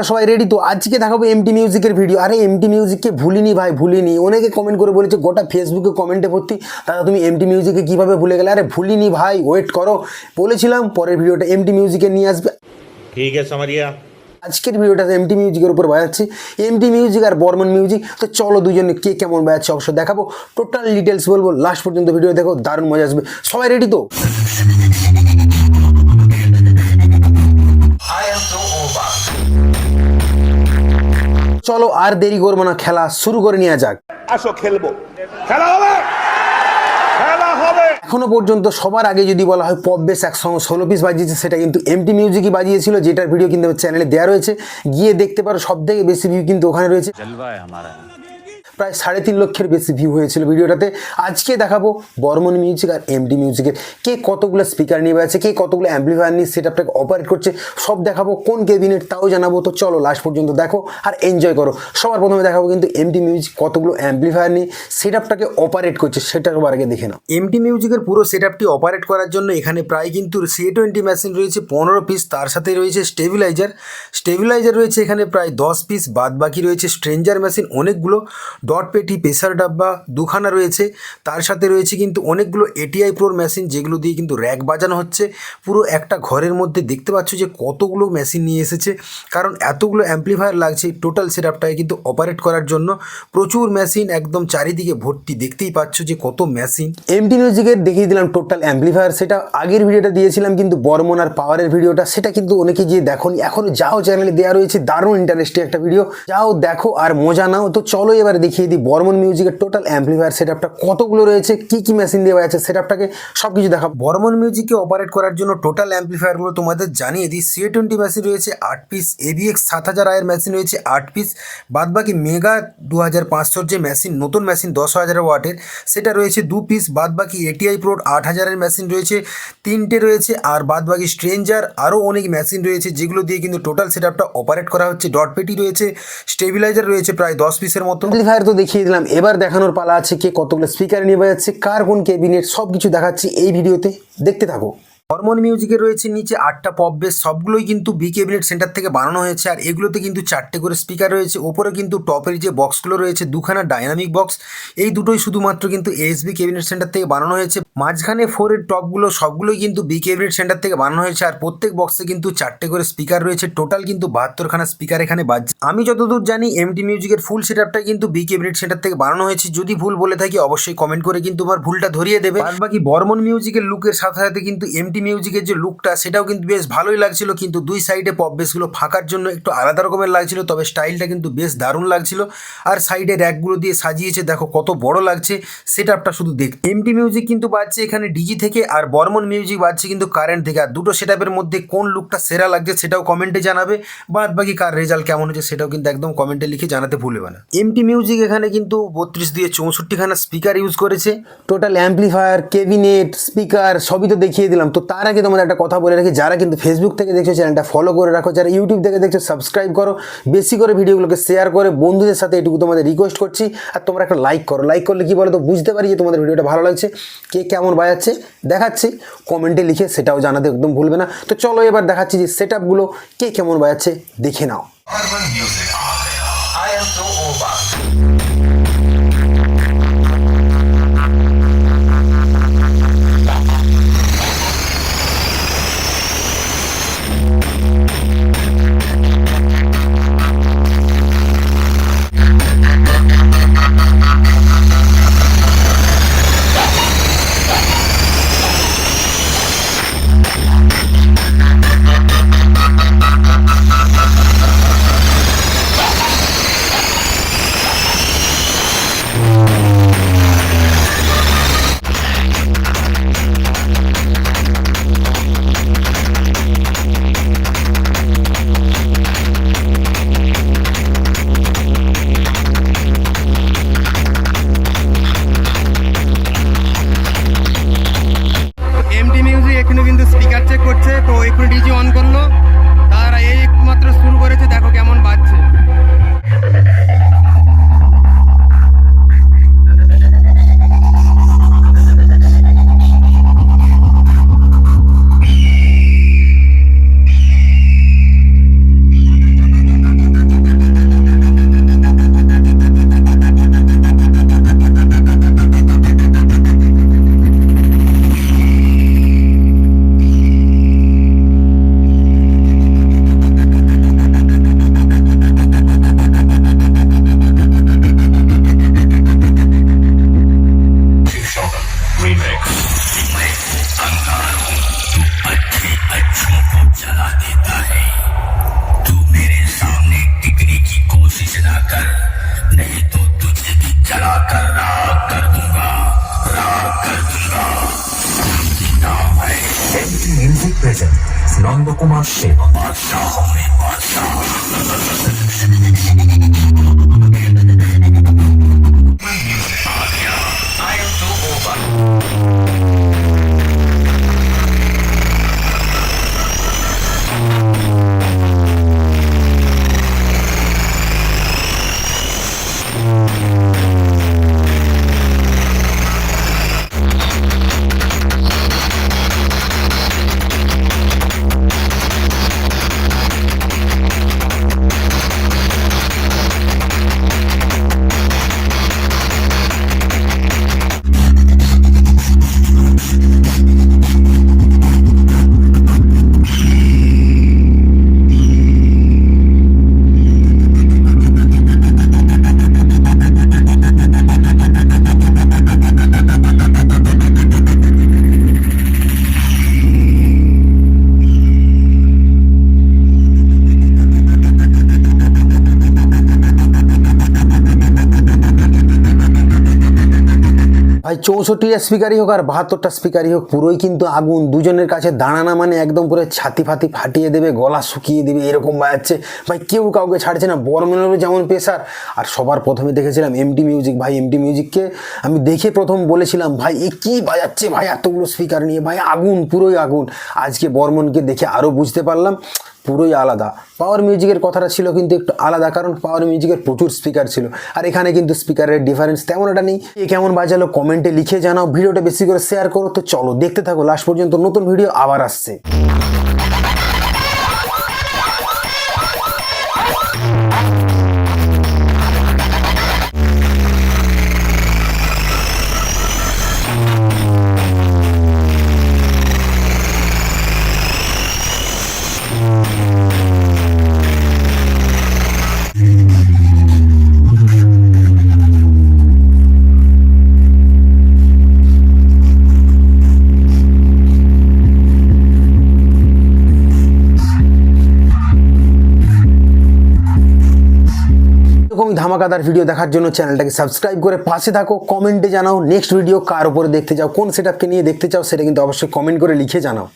তোমরা সবাই রেডি তো। আজকে দেখাবো এমটি মিউজিকের ভিডিও আরে এমটি মিউজিককে ভুলিনি ভাই ভুলিনি। অনেকে কমেন্ট করে বলেছে গোটা ফেসবুকে কমেন্টে ভর্তি। দাদা তুমি এমটি মিউজিককে কীভাবে ভুলে গেলে? আরে ভুলিনি ভাই ওয়েট করো। বলেছিলাম পরের ভিডিওটা এমটি মিউজিকে নিয়ে আসবে। ঠিক আছে সামারিয়া আজকের ভিডিওটা এমটি মিউজিকের উপর বাজাচ্ছি। এমটি মিউজিক আর বর্মন মিউজিক তো চলো দুজনে কে কেমন বাজাচ্ছে অবশ্য দেখাবো। টোটাল ডিটেলস বলব। লাস্ট পর্যন্ত ভিডিও দেখো দারুণ মজা আসবে। সবাই রেডি তো? আর দেরি করব না খেলা শুরু করে নেওয়া যাক। আসো খেলব। খেলা হবে! এখনও পর্যন্ত সবার আগে যদি বলা হয় পপ বেস একসঙ্গে ষোলো পিস বাজিয়েছে সেটা কিন্তু এমটি মিউজিকই বাজিয়েছিল যেটার ভিডিও কিন্তু চ্যানেলে দেওয়া রয়েছে। গিয়ে দেখতে পারো সব থেকে বেশি ভিউ কিন্তু ওখানে রয়েছে। প্রায় সাড়ে তিন লক্ষের বেশি ভিউ হয়েছিল ভিডিওটাতে। আজকে দেখাবো বর্মন মিউজিক আর এমডি মিউজিকের কে কতগুলো স্পিকার নিয়ে আছে কে কতগুলো অ্যাম্পলিফায়ার নিয়ে সেটআপটাকে অপারেট করছে, সব দেখাবো কোন কেবিনেট তাও জানাব। তো চলো লাস্ট পর্যন্ত দেখো আর এনজয় করো। সবার প্রথমে দেখাবো কিন্তু এমডি মিউজিক কতগুলো অ্যাম্পলিফায়ার নিয়ে সেটআপটাকে অপারেট করছে, সেটা সবার আগে দেখে নাও। এমডি মিউজিকের পুরো সেটআপটি অপারেট করার জন্য এখানে প্রায় কিন্তু সি টোয়েন্টি মেশিন রয়েছে, পনেরো পিস তার সাথে রয়েছে স্টেবিলাইজার স্টেবিলাইজার রয়েছে এখানে প্রায় দশ পিস বাদ বাকি রয়েছে স্ট্রেঞ্জার মেশিন অনেকগুলো ডট পেটি প্রেসার ডাব্বা দুখানা রয়েছে। তার সাথে রয়েছে কিন্তু অনেকগুলো এটিআই প্রোর মেশিন যেগুলো দিয়ে কিন্তু র্যাক বাজানো হচ্ছে। পুরো একটা ঘরের মধ্যে দেখতে পাচ্ছ যে কতগুলো মেশিন নিয়ে এসেছে। কারণ এতগুলো অ্যাম্পলিফায়ার লাগছে টোটাল সেটআপটাকে কিন্তু অপারেট করার জন্য। প্রচুর মেশিন একদম চারিদিকে ভর্তি। দেখতেই পাচ্ছ যে কত মেশিন এমটি মিউজিকের দেখিয়ে দিলাম টোটাল অ্যাম্পলিফায়ার সেটা আগের ভিডিওটা দিয়েছিলাম কিন্তু বর্মন আর পাওয়ারের ভিডিওটা। সেটা কিন্তু অনেকে গিয়ে দেখোনি। এখনও যাও চ্যানেলে দেওয়া রয়েছে দারুণ ইন্টারেস্টিং একটা ভিডিও যাও দেখো আর মজা নাও। তো চলো এবার দেখিয়ে দিই। বর্মন মিউজিকের টোটাল অ্যাম্পলিফায়ার সেটআপটা কতগুলো রয়েছে, কি কি মেশিন দেওয়া আছে সেটআপটাকে সব কিছু দেখা বর্মন মিউজিককে অপারেট করার জন্য টোটাল অ্যাম্পলিফায়ারগুলো তোমাদের জানিয়ে দিই। সি টোয়েন্টি মেশিন রয়েছে, আট পিস এবিএক্স সাত হাজার আয়ের মেশিন রয়েছে, আট পিস বাদবাকি মেগা দু হাজার পাঁচশোর যে মেশিন নতুন মেশিন দশ হাজার ওয়াটের, সেটা রয়েছে দু পিস বাদবাকি এটিআই প্রোড আট হাজারের মেশিন রয়েছে, তিনটে রয়েছে, আর বাদবাকি স্ট্রেঞ্জার আরও অনেক মেশিন রয়েছে, যেগুলো দিয়ে কিন্তু টোটাল সেটআপটা অপারেট করা হচ্ছে। ডট পেটি রয়েছে স্টেবিলাইজার রয়েছে প্রায় দশ পিসের মতো। অ্যাম্পলিফায়ার তো দেখিয়ে দিলাম। এবার দেখানোর পালা আছে কে কতগুলো স্পিকার নিয়ে যাচ্ছে কার কোন ক্যাবিনেট সব কিছু দেখাচ্ছি এই ভিডিওতে। দেখতে থাকো। হরমোন মিউজিকে রয়েছে নিচে আটটা পপ বেস সবগুলোই কিন্তু বি ক্যাবিনেট সেন্টার থেকে বানানো হয়েছে, আর এগুলোতে কিন্তু চারটে করে স্পিকার রয়েছে। ওপরে কিন্তু টপের যে বক্সগুলো রয়েছে, দুখানা ডাইনামিক বক্স এই দুটোই শুধুমাত্র কিন্তু এসবি ক্যাবিনেট সেন্টার থেকে বানানো হয়েছে। মাঝখানে ফোরের টপগুলো সবগুলোই কিন্তু বি ক্যাবিনেট সেন্টার থেকে বানানো হয়েছে আর প্রত্যেক বক্সে কিন্তু চারটে করে স্পিকার রয়েছে। টোটাল কিন্তু বাহাত্তরখানা স্পিকার এখানে বাজছে। আমি যতদূর জানি এমটি মিউজিকের ফুল সেটআপটা কিন্তু বি ক্যাবিনেট সেন্টার থেকে বানানো হয়েছে। যদি ভুল বলে থাকি, অবশ্যই কমেন্ট করে কিন্তু আমার ভুলটা ধরিয়ে দেবে। আর বাকি বর্মন মিউজিকের লুকের সাথে সাথে কিন্তু এমটি মিউজিকের যে লুকটা সেটাও কিন্তু বেশ ভালোই লাগছিল। কিন্তু দুই সাইডে পপ বেসগুলো ফাঁকার জন্য একটু আলাদা রকমের লাগছিল, তবে স্টাইলটা কিন্তু বেশ দারুণ লাগছিল। আর সাইডে র্যাকগুলো দিয়ে সাজিয়েছে, দেখো কত বড় লাগছে। সেটআপটা শুধু দেখ এমটি মিউজিক কিন্তু বাজছে এখানে ডিজি থেকে আর বর্মন মিউজিক বাজছে কিন্তু কারেন্ট থেকে। আর দুটো সেটআপের মধ্যে কোন লুকটা সেরা লাগছে সেটাও কমেন্টে জানাবে। বাদ বাকি কার রেজাল্ট কেমন হচ্ছে সেটাও কিন্তু একদম কমেন্টে লিখে জানাতে ভুলবে না। এমটি মিউজিক এখানে কিন্তু বত্রিশ দিয়ে চৌষট্টিখানা স্পিকার ইউজ করেছে। টোটাল অ্যাম্পলিফায়ার কেবিনেট স্পিকার সবই তো দেখিয়ে দিলাম। তো তার আগে তোমাদের একটা কথা বলে রাখি। যারা কিন্তু ফেসবুক থেকে দেখছ চ্যানেলটা ফলো করে রাখো। যারা ইউটিউব থেকে দেখছ সাবস্ক্রাইব করো। বেশি করে ভিডিওগুলোকে শেয়ার করে। বন্ধুদের সাথে এটুকু তোমাদের রিকোয়েস্ট করছি। আর তোমরা একটা লাইক করো। লাইক করলে কি বলো তো বুঝতে পারি যে তোমাদের ভিডিওটা ভালো লাগছে। কে কেমন বাজাচ্ছে দেখাচ্ছি। কমেন্টে লিখে সেটাও জানাতে একদম ভুলবে না। তো চলো এবার দেখাচ্ছি যে সেট আপগুলো কে কেমন বাজাচ্ছে দেখে নাও। নন্দকুমার সেন I চৌষট্টিটা স্পিকারই হোক আর বাহাত্তরটা স্পিকারই হোক, পুরোই কিন্তু আগুন। দুজনের কাছে দাঁড়ানা মানে একদম পুরো ছাতি ফাতি ফাটিয়ে দেবে, গলা শুকিয়ে দেবে, এরকম বাজাচ্ছে। ভাই, কেউ কাউকে ছাড়ছে না। বর্মনেরও যেমন পেশার আর সবার প্রথমে দেখেছিলাম এমটি মিউজিক ভাই এমটি মিউজিককে আমি দেখে প্রথম বলেছিলাম, ভাই, এ কী বাজাচ্ছে? ভাই, এতগুলো স্পিকার নিয়ে, ভাই, আগুন, পুরোই আগুন। আজকে বর্মনকে দেখে আরও বুঝতে পারলাম। পুরোই আলাদা। পাওয়ার মিউজিকের কথাটা ছিল কিন্তু একটু আলাদা কারণ পাওয়ার মিউজিকের প্রচুর স্পিকার ছিল। আর এখানে কিন্তু স্পিকারের ডিফারেন্স তেমন একটা নেই। এ কেমন বাজালো কমেন্টে লিখে জানাও। ভিডিওটা বেশি করে শেয়ার করো। তো চলো দেখতে থাকো। লাস্ট পর্যন্ত নতুন ভিডিও আবার আসছে। এরকম ধামাকাদার ভিডিও দেখার জন্য চ্যানেলটাকে সাবস্ক্রাইব করে পাশে থাকো। কমেন্টে জানাও। নেক্সট ভিডিও কার উপরে দেখতে চাও, কোন সেটআপকে নিয়ে দেখতে চাও, সেটা কিন্তু অবশ্যই কমেন্ট করে লিখে জানাও।